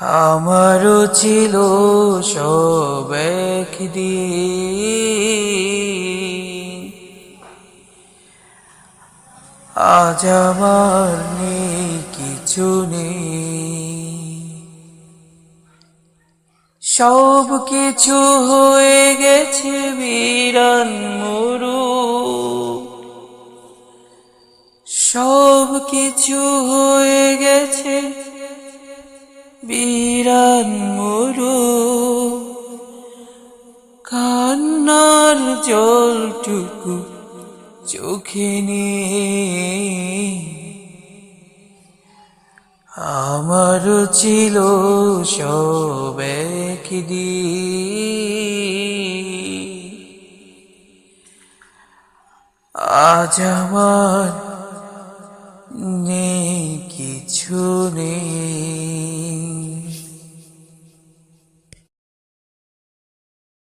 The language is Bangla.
আমারও ছিল সব একদিন। আজ আমার নেই কিছু নেই। সব কিছু হয়ে গেছে বিরান মরু। সব কিছু হয়ে গেছে বিরান মরু, কান্নার জলটুকু চোখে নেই আমারও ছিল সব একদিন। আজ আমার নেই কিছু নেই।